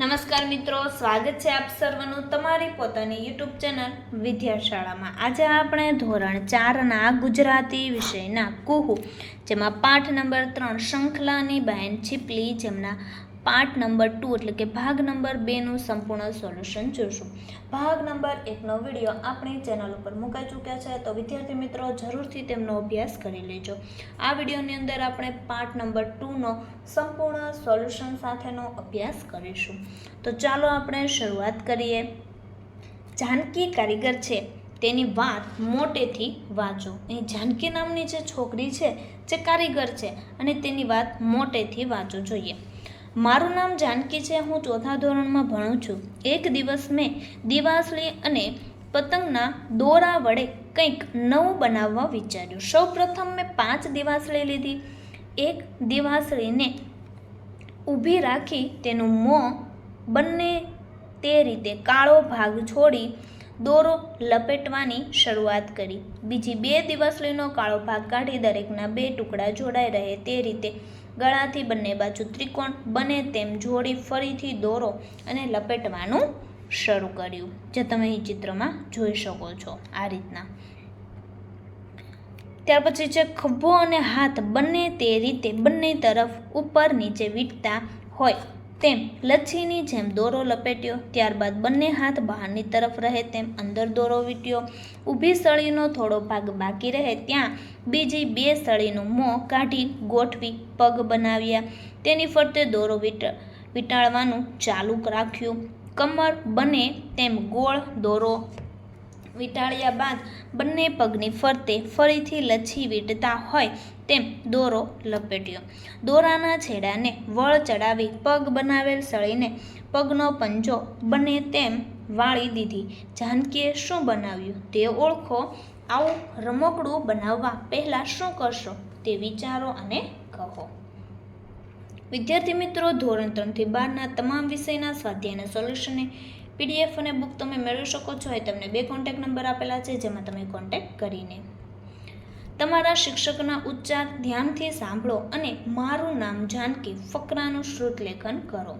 નમસ્કાર મિત્રો, સ્વાગત છે આપ સર્વનું તમારી પોતાની યુટ્યુબ ચેનલ વિદ્યાશાળામાં. આજે આપણે ધોરણ ચારના ગુજરાતી વિષયના કુહુ, જેમાં પાઠ નંબર ત્રણ, શંખલાની બહેન છીપલી, જેમના પાઠ નંબર ટુ એટલે કે ભાગ નંબર બેનું સંપૂર્ણ સોલ્યુશન જોઈશું. ભાગ નંબર એકનો વીડિયો આપણી ચેનલ ઉપર મુકાઈ ચૂક્યા છે, તો વિદ્યાર્થી મિત્રો જરૂરથી તેમનો અભ્યાસ કરી લેજો. આ વિડીયોની અંદર આપણે પાર્ટ નંબર ટુનો સંપૂર્ણ સોલ્યુશન સાથેનો અભ્યાસ કરીશું. તો ચાલો આપણે શરૂઆત કરીએ. જાનકી કારીગર છે, તેની વાત મોટેથી વાંચો. અહીં જાનકી નામની જે છોકરી છે, જે કારીગર છે, અને તેની વાત મોટેથી વાંચો જોઈએ. મારું નામ જાનકી છે, હું ચોથા ધોરણમાં ભણું છું. એક દિવસ મેં દિવાસળી અને પતંગના દોરા વડે કંઈક નવું બનાવવા વિચાર્યું. સૌ પ્રથમ મેં પાંચ દિવાસળી લીધી. એક દિવાસળીને ઊભી રાખી તેનું મોં બંને તે રીતે કાળો ભાગ છોડી દોરો લપેટવાની શરૂઆત કરી. બીજી બે દિવાસળીનો કાળો ભાગ કાઢી દરેકના બે ટુકડા જોડાઈ રહે તે રીતે ગળાથી બંને બાજુ ત્રિકોણ બને તેમ જોડી ફરીથી દોરો અને લપેટવાનું શરૂ કર્યું, જે તમે અહીં ચિત્રમાં જોઈ શકો છો આ રીતના. ત્યાર પછી છે ખભો અને હાથ બંને તે રીતે બંને તરફ ઉપર નીચે વીટતા હોય તેમ લચ્છીની જેમ દોરો લપેટ્યો, ત્યારબાદ બંને હાથ બહારની તરફ રહે તેમ અંદર દોરો વીટ્યો. ઊભી સળીનો થોડો ભાગ બાકી રહે ત્યાં બીજી બે સળીનું મોં કાઢી ગોઠવી પગ બનાવ્યા. તેની ફરતે દોરો વીટ, વીંટાળવાનું ચાલુ રાખ્યું. કમર બને તેમ ગોળ દોરો વીંટાળ્યા બાદ બંને પગની ફરતે ફરીથી લચ્છી વીંટતા હોય તેમ દોરો લપેટ્યો. દોરાના છેડાને વળ ચડાવી પગ બનાવેલ સળીને પગનો પંજો બને તેમ વાળી દીધી. જાનકીએ શું બનાવ્યું તે ઓળખો? આવું રમકડું બનાવવા પહેલાં શું કરશો તે વિચારો અને કહો. વિદ્યાર્થી મિત્રો, ધોરણ ત્રણથી બારના તમામ વિષયના સ્વાધ્યાયના સોલ્યુશનને પીડીએફ અને બુક તમે મેળવી શકો છો એ તમને બે કોન્ટેક નંબર આપેલા છે, જેમાં તમે કોન્ટેક્ટ કરીને તમારા શિક્ષકના ઉચ્ચાર ધ્યાનથી સાંભળો અને મારું નામ જાનકી ફકરાનું શ્રુત લેખન કરો.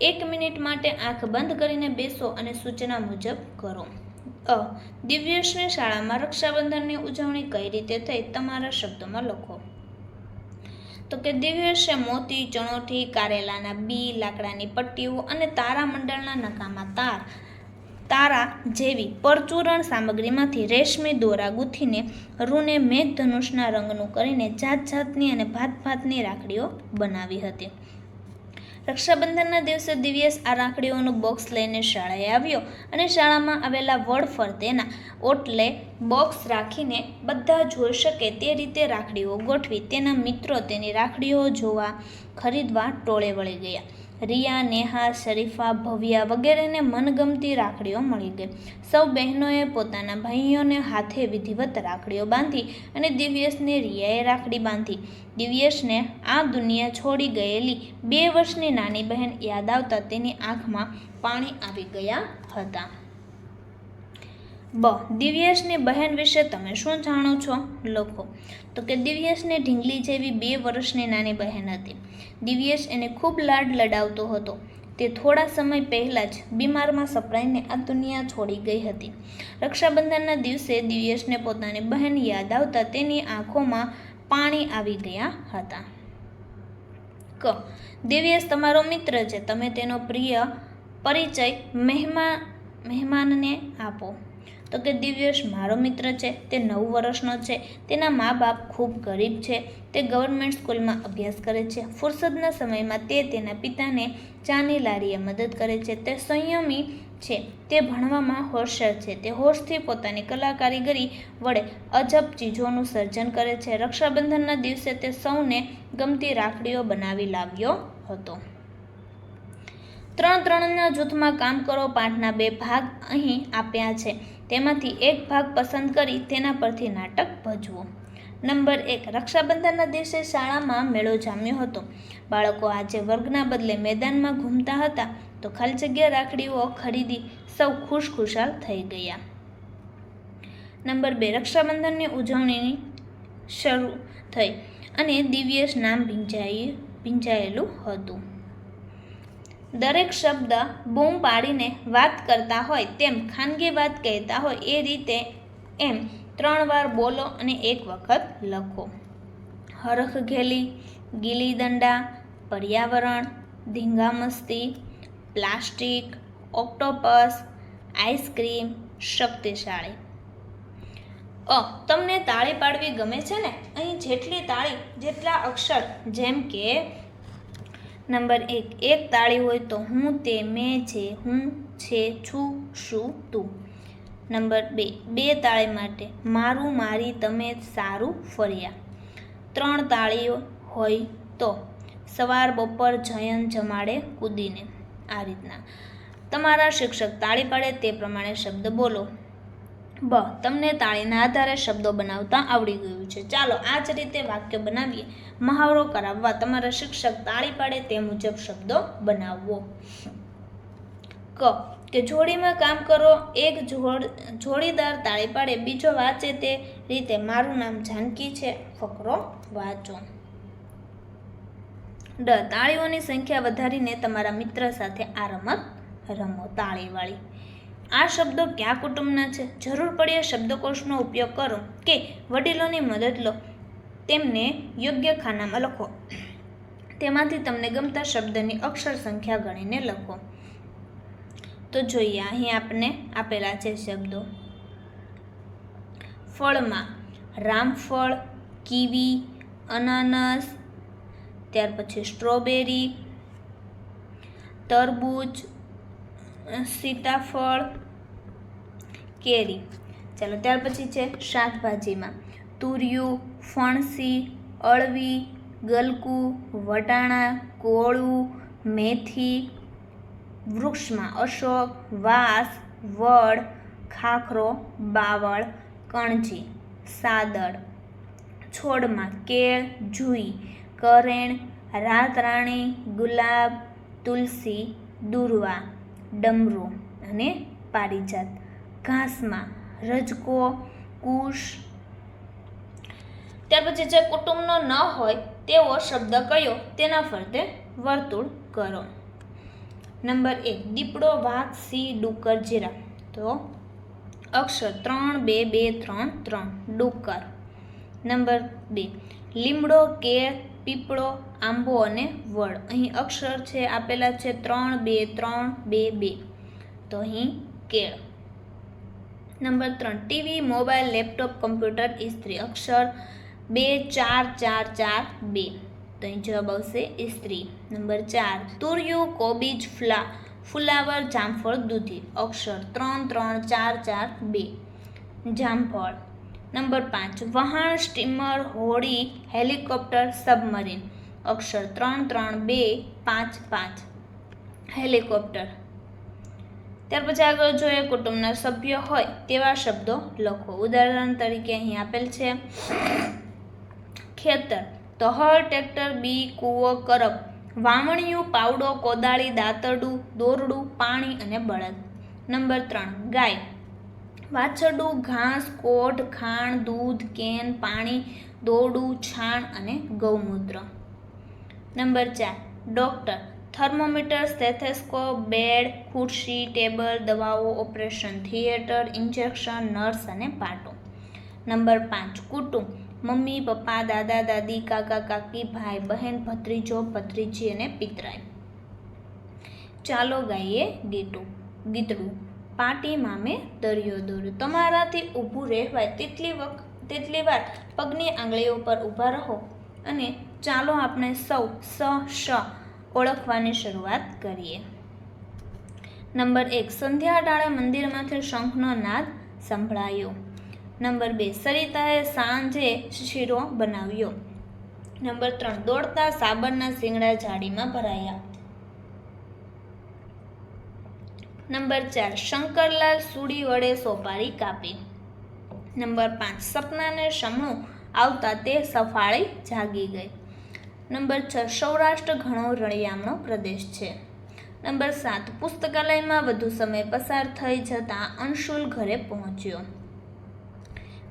એક મિનિટ માટે આંખ બંધ કરીને બેસો અને સૂચના મુજબ કરો. અ. દિવ્યેશની શાળામાં રક્ષાબંધનની ઉજવણી કઈ રીતે થઈ? તમારા શબ્દોમાં લખો. તો કે દિવ્યેશે મોતી, ચણોઠી, કારેલાના બી, લાકડાની પટ્ટીઓ અને તારામંડળના નકામા તાર. તારા જેવી પરચુરણ સામગ્રીમાંથી રેશમી દોરા ગૂંથીને રૂને મેઘધનુષના રંગનું કરીને જાત જાતની અને ભાત ભાતની રાખડીઓ બનાવી હતી. રક્ષાબંધનના દિવસે દિવ્યેશ આ રાખડીઓનું બોક્સ લઈને શાળાએ આવ્યો અને શાળામાં આવેલા વડ ફરતેના ઓટલે બોક્સ રાખીને બધા જોઈ શકે તે રીતે રાખડીઓ ગોઠવી તેના મિત્રો તેની રાખડીઓ જોવા ખરીદવા ટોળે વળી ગયા. રિયા, નેહા, શરીફા, ભવ્યા વગેરેને મનગમતી રાખડીઓ મળી ગઈ. સૌ બહેનોએ પોતાના ભાઈઓને હાથે વિધિવત રાખડીઓ બાંધી અને દિવ્યેશને રિયાએ રાખડી બાંધી. દિવ્યેશને આ દુનિયા છોડી ગયેલી બે વર્ષની નાની બહેન યાદ આવતા તેની આંખમાં પાણી આવી ગયા હતા. બ, દિવ્યેશની બહેન વિશે તમે શું જાણો છો લખો તો કે દિવ્યેશને ઢીંગલી જેવી બે વર્ષની નાની બહેન હતી. દિવ્યેશ એને ખૂબ લાડ લડાવતો હતો. તે થોડા સમય પહેલાં જ બીમારમાં સપડાઈને આ દુનિયા છોડી ગઈ હતી. રક્ષાબંધનના દિવસે દિવ્યેશને પોતાની બહેન યાદ આવતા તેની આંખોમાં પાણી આવી ગયા હતા. ક, દિવ્યેશ તમારો મિત્ર છે. તમે તેનો પ્રિય પરિચય મહેમાન મહેમાનને આપો. તો કે દિવ્યેશ મારો મિત્ર છે, તે નવ વર્ષનો છે, તેના મા બાપ ખૂબ ગરીબ છે, તે ગવર્મેન્ટ સ્કૂલમાં અભ્યાસ કરે છે, ફુરસદના સમયમાં તે તેના પિતાને ચાની લારીએ મદદ કરે છે, તે સંયમી છે, તે ભણવામાં હોશિયાર છે, તે હોશથી પોતાની કલા કારીગરી વડે અજબ ચીજોનું સર્જન કરે છે, રક્ષાબંધનના દિવસે તે સૌને ગમતી રાખડીઓ બનાવી લાવ્યો હતો. ત્રણ ત્રણના જૂથમાં કામ કરો પાઠના બે ભાગ અહીં આપ્યા છે. તેમાંથી એક ભાગ પસંદ કરી તેના પરથી નાટક ભજવો. નંબર એક, રક્ષાબંધનના દિવસે શાળામાં મેળો જામ્યો હતો. બાળકો આજે વર્ગના બદલે મેદાનમાં ઘૂમતા હતા તો ખાલી જગ્યા રાખડીઓ ખરીદી સૌ ખુશખુશાલ થઈ ગયા. નંબર બે, રક્ષાબંધનની ઉજવણીની શરૂ થઈ અને દિવ્યેશ નામ ભીંજાઈ, ભીંજાયેલું હતું. દરેક શબ્દ બૂમ પાડીને વાત કરતા હોય તેમ ખાનગી વાત કહેતા હોય એ રીતે એમ ત્રણ વાર બોલો અને એક વખત લખો. હરખઘેલી ગીલી દંડા, પર્યાવરણ ધીંગામસ્તી પ્લાસ્ટિક, ઓક્ટોપસ, આઈસ્ક્રીમ, શક્તિશાળી. અ, તમને તાળી પાડવી ગમે છે ને? અહીં જેટલી તાળી, જેટલા અક્ષર, જેમ કે નંબર એક એક તાળી હોય તો હું તે મેં છે હું છે છું શું તું? નંબર બે બે તાળી માટે મારું મારી તમે સારું ફર્યા. ત્રણ તાળીઓ હોય તો સવાર, બપોર જયન જમાડે, કૂદીને. આ રીતના. તમારા શિક્ષક તાળી પાડે તે પ્રમાણે શબ્દ બોલો. બ, તમને તાળીના આધારે શબ્દો બનાવતા આવડી ગયું છે. ચાલો આ જ રીતે વાક્ય બનાવીએ. મહાવરો કરાવવા તમારા શિક્ષક તાળી પાડે તે મુજબ શબ્દો બનાવવો. ક, કે જોડીમાં કામ કરો, એક જોડ, જોડીદાર તાળી પાડે, બીજો વાંચે તે રીતે. મારું નામ જાનકી છે. ફકરો વાંચો. ડ, તાળીઓની સંખ્યા વધારીને તમારા મિત્ર સાથે આ રમત રમો. તાળીવાળી. આ શબ્દો કયા કુટુંબના છે? જરૂર પડે શબ્દકોશનો ઉપયોગ કરો કે વડીલોની મદદ લો. તેમને યોગ્ય ખાનામાં લખો. તેમાંથી તમને ગમતા શબ્દની અક્ષર સંખ્યા ગણીને લખો. તો જોઈએ, અહીં આપને આપેલા છે શબ્દો. ફળમાં રામફળ, કીવી, અનાનસ, ત્યાર પછી સ્ટ્રોબેરી, તરબૂચ સીતાફળ, કેરી. ચાલો, ત્યાર પછી છે શાકભાજીમાં. તુરિયું, ફણસી, અળવી, ગલકું, વટાણા, કોળું, મેથી, વૃક્ષમાં અશોક, વાસ, વડ, ખાખરો, બાવળ, કણજી, સાદળ, છોડમાં કેળ, જુઈ, કરેણ, રાતરાણી, ગુલાબ, તુલસી, દુર્વા. ડમરું અને પારિજાત. ઘાસમાં રજકો, કુશ. ત્યાર પછી જે કુટુંબનો ન હોય તેવો શબ્દ કયો? તેના ફરતે વર્તુળ કરો. નંબર એક, દીપડો, વાઘ, સિંહ, ડુક્કર, જીરા. તો અક્ષર ત્રણ, બે બે, ત્રણ ત્રણ, ડુક્કર. નંબર બે, લીમડો, કેળ પીપળો, આંબો અને વડ. અહીં અક્ષર છે આપેલા છે ત્રણ, બે ત્રણ, બે બે. તો અહીં કેળ. નંબર ત્રણ. ટીવી, મોબાઈલ, લેપટોપ, કમ્પ્યુટર, ઇસ્ત્રી. અક્ષર બે, ચાર ચાર ચાર, બે. તો અહીં જવાબ આવશે ઇસ્ત્રી. નંબર ચાર. તુરિયું, કોબીજ, ફ્લા, ફુલાવર, જામફળ, દૂધી. અક્ષર ત્રણ ત્રણ, ચાર ચાર, બે. જામફળ. નંબર પાંચ વહાણ સ્ટીમર, હોડી, હેલિકોપ્ટર, સબમરીન. અક્ષર ત્રણ ત્રણ બે પાંચ પાંચ. હેલિકોપ્ટર. ત્યાર પછી આગળ જોઈએ કુટુંબના સભ્ય હોય તેવા શબ્દો લખો. ઉદાહરણ તરીકે અહીં આપેલ છે, ખેતર. તો હળ ટ્રેક્ટર, બી, કૂવો, કરપ. વાવણિયું, પાવડો, કોદાળી, દાંતરડું, દોરડું, પાણી અને બળદ. નંબર ત્રણ, ગાય. વાછરડું, ઘાસ, કોટ, ખાણ, દૂધ, કેન, પાણી, દોરડું, છાણ અને ગૌમૂત્ર. નંબર ચાર, ડૉક્ટર. થર્મોમીટર, સ્ટેથેસ્કોપ, બેડ, ખુરશી, ટેબલ, દવાઓ, ઓપરેશન, થિયેટર, ઇન્જેક્શન, નર્સ અને પાટો. નંબર પાંચ, કુટુંબ. મમ્મી, પપ્પા, દાદા, દાદી, કાકા, કાકી, ભાઈ, બહેન, ભત્રીજો, ભત્રીજી અને પિતરાઈ. ચાલો ગાઈએ ગીતું. ગીતડું. પાટી મામે દરિયો દોર્યો. તમારાથી ઊભું રહેવાય તેટલી વખત તેટલી વાર પગની આંગળીઓ પર ઊભા રહો અને ચાલો આપણે સૌ સ, શ ઓળખવાની શરૂઆત કરીએ. નંબર એક, સંધ્યા ટાળે મંદિરમાંથી શંખનો નાદ સંભળાયો. નંબર બે, સરિતાએ સાંજે શીરો બનાવ્યો. નંબર ત્રણ, દોડતા સાબરના શિંગડા જાળીમાં ભરાયા. નંબર ચાર, શંકરલાલ સુડી વડે સોપારી કાપી. નંબર પાંચ, સપનાને સમણું આવતા તે સફાળી જાગી ગઈ. નંબર છ, સૌરાષ્ટ્ર ઘણો રળિયામણો પ્રદેશ છે. નંબર સાત, પુસ્તકાલયમાં વધુ સમય પસાર થઈ જતાં અંશુલ ઘરે પહોંચ્યો.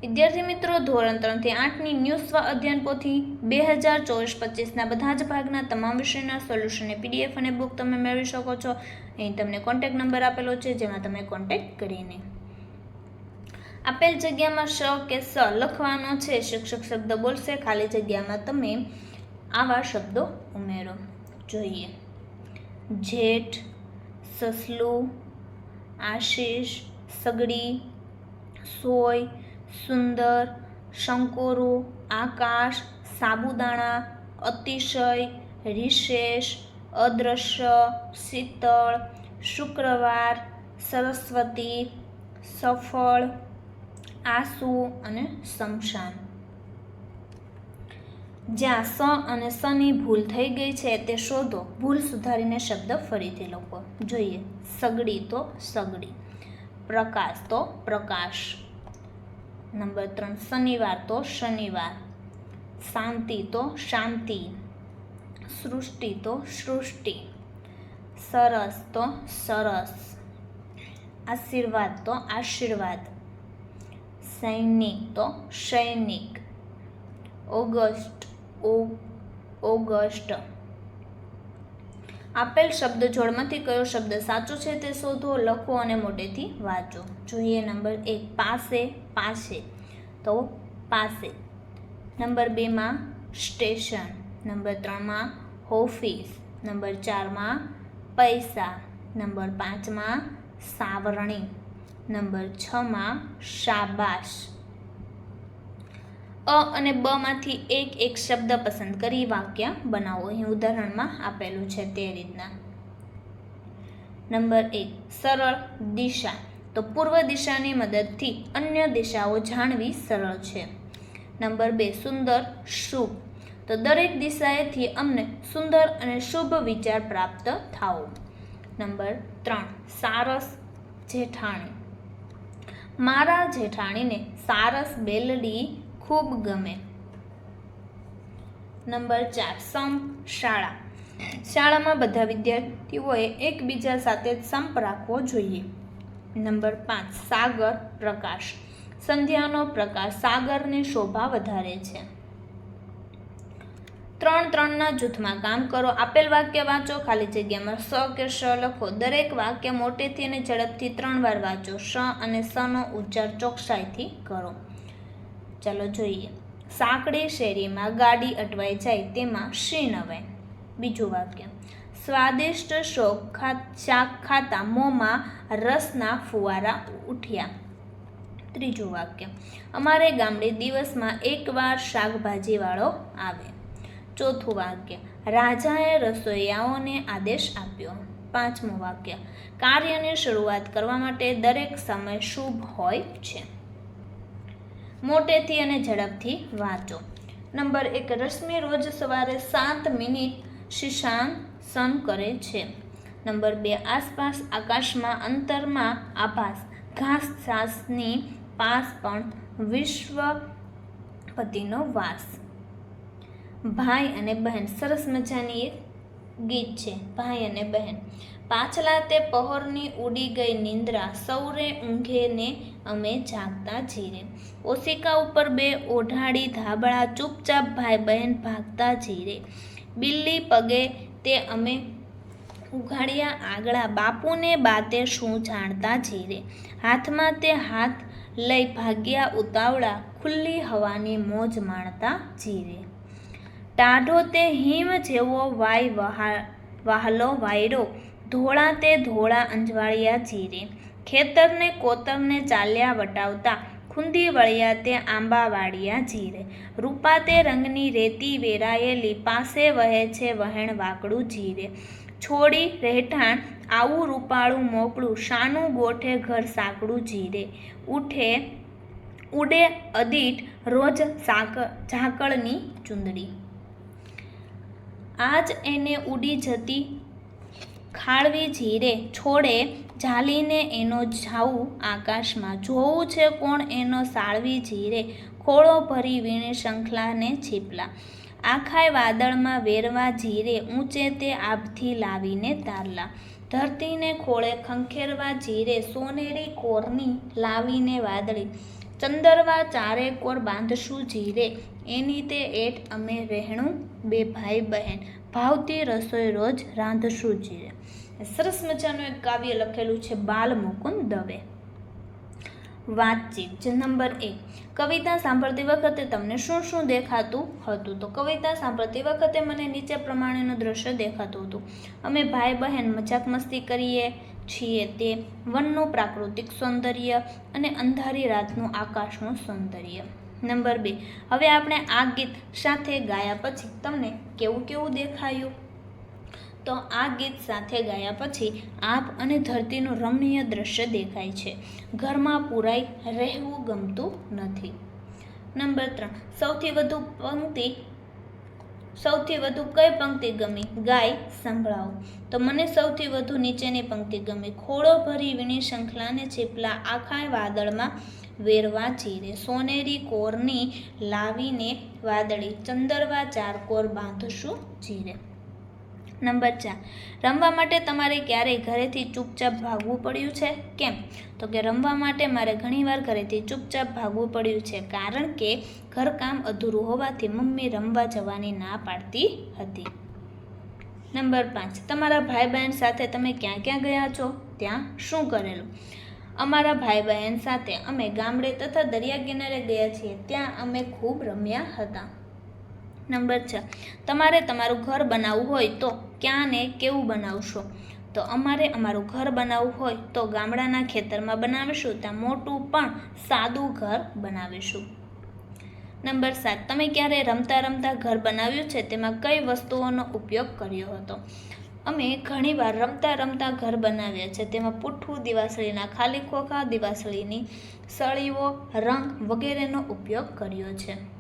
વિદ્યાર્થી મિત્રો, ધોરણ ત્રણથી આઠની ન્યૂઝ સ્વ અધ્યયન પોથી બે હજાર ચોવીસ પચીસના બધા જ ભાગના તમામ વિષયના સોલ્યુશનને પીડીએફ અને બુક તમે મેળવી શકો છો. અહીં તમને કોન્ટેક્ટ નંબર આપેલો છે, જેમાં તમે કોન્ટેક્ટ કરીને આપેલ જગ્યામાં શ કે સ લખવાનો છે. શિક્ષક શબ્દ બોલશે, ખાલી જગ્યામાં તમે આવા શબ્દો ઉમેરો. જોઈએ. જેઠ, સસલું, આશીષ, સગડી, સોય સુંદર, શંકોરો, આકાશ, સાબુદાણા, અતિશય, રિશેષ, અદ્રશ્ય, શીતળ, શુક્રવાર, સરસ્વતી, સફળ, આંસુ અને શમશાન. જ્યાં સ અને સની ભૂલ થઈ ગઈ છે તે શોધો. ભૂલ સુધારીને શબ્દ ફરીથી લખો. જોઈએ. સગડી તો સગડી. પ્રકાશ તો પ્રકાશ. નંબર ત્રણ, શનિવાર તો શનિવાર. શાંતિ તો શાંતિ. સૃષ્ટિ તો સૃષ્ટિ. સરસ તો સરસ. આશીર્વાદ તો આશીર્વાદ. સૈનિક તો સૈનિક. August August. આપેલ શબ્દ જોડમાંથી કયો શબ્દ સાચો છે તે શોધો, લખો અને મોટેથી વાંચો. જોઈએ નંબર એક, પાસે પાસે. તો પાસે. નંબર બેમાં સ્ટેશન. નંબર ત્રણમાં ઓફિસ. નંબર ચારમાં પૈસા. નંબર પાંચમાં સાવરણી. નંબર છમાં શાબાશ. અ અને બ માંથી એક એક શબ્દ પસંદ કરી વાક્ય બનાવો. અહીં ઉદાહરણમાં આપેલું છે તે રીતના. નંબર એક, સરળ દિશા. તો પૂર્વ દિશાની મદદથી અન્ય દિશાઓ જાણવી સરળ છે. નંબર બે, સુંદર, શુભ. તો દરેક દિશાએથી અમને સુંદર અને શુભ વિચાર પ્રાપ્ત થાવો નંબર ત્રણ, સારસ જેઠાણી. મારા જેઠાણીને સારસ બેલડી ખૂબ ગમે. નંબર ચાર, સંપ શાળા. શાળામાં બધા વિદ્યાર્થીઓએ એકબીજા સાથે સંપ રાખવો જોઈએ. નંબર પાંચ, સાગર પ્રકાશ. સંધ્યાનો પ્રકાશ સાગરની શોભા વધારે છે. ત્રણ ત્રણના જૂથમાં કામ કરો, આપેલ વાક્ય વાંચો, ખાલી જગ્યામાં સ કે શ લખો. દરેક વાક્ય મોટેથી અને ઝડપથી ત્રણ વાર વાંચો. શ અને સનો ઉચ્ચાર ચોકસાઈથી કરો. ચાલો જોઈએ. સાંકડી શેરીમાં ગાડી અટવાઈ જાય તેમાં શી નવાય બીજું વાક્ય. સ્વાદિષ્ટ શોક શાક ખાતા મોંમાં રસના ફુવારા ઉઠ્યા. ત્રીજું વાક્ય. અમારે ગામડે દિવસમાં એકવાર શાકભાજીવાળો આવે. ચોથું વાક્ય. રાજાએ રસોઈયાઓને આદેશ આપ્યો. પાંચમું વાક્ય. કાર્યની શરૂઆત કરવા માટે દરેક સમય શુભ હોય છે. મોટેથી અને ઝડપથી વાંચો. નંબર એક, રશ્મિ રોજ સવારે સાત મિનિટ શિશાંસન કરે છે. નંબર બે, આસપાસ આકાશમાં અંતરમાં આભાસ, ઘાસ સાસની પાસ પણ વિશ્વપતિનો વાસ. ભાઈ અને બહેન, સરસ મજાની એક ગીત છે, ભાઈ અને બહેન. પાછલા તે પહોરની ઉડી ગઈ નિંદ્રા સૌરે ઊંઘે ને અમે જાગતા જીરે. ઓશિકા ઉપર બે ઓઢાડી ધાબળા ચૂપચાપ ભાઈ બહેન ભાગતા જીરે. બિલ્લી પગે તે અમે ઉઘાડ્યા આગળા બાપુને બાતે શું જાણતા જીરે. હાથમાં તે હાથ લઈ ભાગ્યા ઉતાવળા ખુલ્લી હવાની મોજ માણતા જીરે. ટાઢો તે હિમ જેવો વાય વહા વહાલો વાયરો ધોળા તે ધોળા અંજવાળિયા જીરે ખેતરને કોતરને ચાલ્યા વટાવતા ખુંદી વળ્યા તે આંબાવાળિયા જીરે રૂપા તે રંગની રેતી વેરાયેલી પાસે વહે છે વહેણ વાકડું જીરે છોડી રહેઠાણ આવું રૂપાળું મોકળું શાનું ગોઠે ઘર સાંકડું જીરે ઉઠે, ઉડે અદીટ રોજ સાક, ઝાકળની ચૂંદડી. આજ એને ઉડી જતી ખાળવી જીરે છોડે ઝાલીને એનો જાવું આકાશમાં. જોવું છે કોણ એનો સાળવી જીરે? ખોળો ભરી વીણે શંખલાને છીપલા. આખાય વાદળમાં વેરવા જીરે ઊંચે તે આભથી લાવીને તારલા. ધરતીને ખોળે ખંખેરવા જીરે સોનેરી કોરની લાવીને વાદળી. ચંદરવા ચારે કોર બાંધશું જીરે. એની તે એટ અમે રહેણું બે ભાઈ બહેન. ભાવતી રસોઈ રોજ રાંધશું જીરે. સરસ મજાનું એક કાવ્ય લખેલું છે બાલ મુકુંદ દવે વાતચીત જે નંબર એક. કવિતા સાંભળતી વખતે તમને શું શું દેખાતું હતું? તો કવિતા સાંભળતી વખતે મને નીચે પ્રમાણેનું દ્રશ્ય દેખાતું હતું. અમે ભાઈ બહેન મજાક મસ્તી કરીએ છીએ તે વનનું પ્રાકૃતિક સૌંદર્ય અને અંધારી રાતનું આકાશનું સૌંદર્ય. નંબર બે. હવે આપણે આ ગીત સાથે ગાયા પછી તમને કેવું કેવું દેખાયું? તો આ ગીત સાથે ગાયા પછી આપ અને ધરતીનું રમણીય દ્રશ્ય દેખાય છે. ઘરમાં પુરાઈ રહેવું ગમતું નથી. નંબર ત્રણ. સૌથી વધુ પંક્તિ, સૌથી વધુ કઈ પંક્તિ ગમી? ગાય, સંભળાવો. તો મને સૌથી વધુ નીચેની પંક્તિ ગમી. ખોળો ભરી વીણી શંખલાને ચીપલા આખા વાદળમાં વેરવા ચીરે. સોનેરી કોરની લાવીને વાદળી ચંદરવા ચાર કોર બાંધશું ચીરે. નંબર ચાર. રમવા માટે તમારે ક્યારેય ઘરેથી ચૂપચાપ ભાગવું પડ્યું છે? કેમ? તો કે રમવા માટે મારે ઘણીવાર ઘરેથી ચૂપચાપ ભાગવું પડ્યું છે, કારણ કે ઘરકામ અધૂરું હોવાથી મમ્મી રમવા જવાની ના પાડતી હતી. નંબર પાંચ. તમારા ભાઈ બહેન સાથે તમે ક્યાં ક્યાં ગયા છો? ત્યાં શું કરેલું? અમારા ભાઈ બહેન સાથે અમે ગામડે તથા દરિયા કિનારે ગયા છીએ, ત્યાં અમે ખૂબ રમ્યા હતા. નંબર છ. તમારે તમારું ઘર બનાવવું હોય તો ક્યાં ને કેવું બનાવશો? તો અમારે અમારું ઘર બનાવવું હોય તો ગામડાના ખેતરમાં બનાવીશું, ત્યાં મોટું પણ સાદું ઘર બનાવીશું. નંબર સાત, તમે ક્યારે રમતા રમતા ઘર બનાવ્યું છે? તેમાં કઈ વસ્તુઓનો ઉપયોગ કર્યો હતો? અમે ઘણીવાર રમતા રમતા ઘર બનાવ્યા છે. તેમાં પુઠ્ઠું, દિવાસળીના ખાલી ખોખા, દિવાસળીની સળીઓ, રંગ વગેરેનો ઉપયોગ કર્યો છે.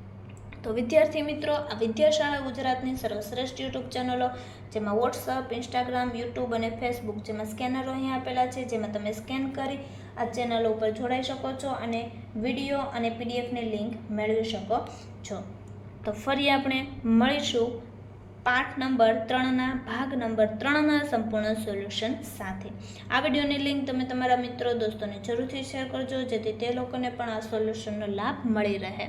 તો વિદ્યાર્થી મિત્રો, આ વિદ્યાશાળા ગુજરાતની સર્વશ્રેષ્ઠ યુટ્યુબ ચેનલો, જેમાં વોટ્સઅપ ઇન્સ્ટાગ્રામ યુટ્યુબ અને ફેસબુક જેમાં સ્કેનરો અહીંયા આપેલા છે, જેમાં તમે સ્કેન કરી આ ચેનલો ઉપર જોડાઈ શકો છો અને વીડિયો અને પીડીએફની લિંક મેળવી શકો છો. તો ફરી આપણે મળીશું પાઠ નંબર ત્રણના, ભાગ નંબર ત્રણના સંપૂર્ણ સોલ્યુશન સાથે. આ વિડીયોની લિંક તમે તમારા મિત્રો, દોસ્તોને જરૂરથી શેર કરજો, જેથી તે લોકોને પણ આ સોલ્યુશનનો લાભ મળી રહે.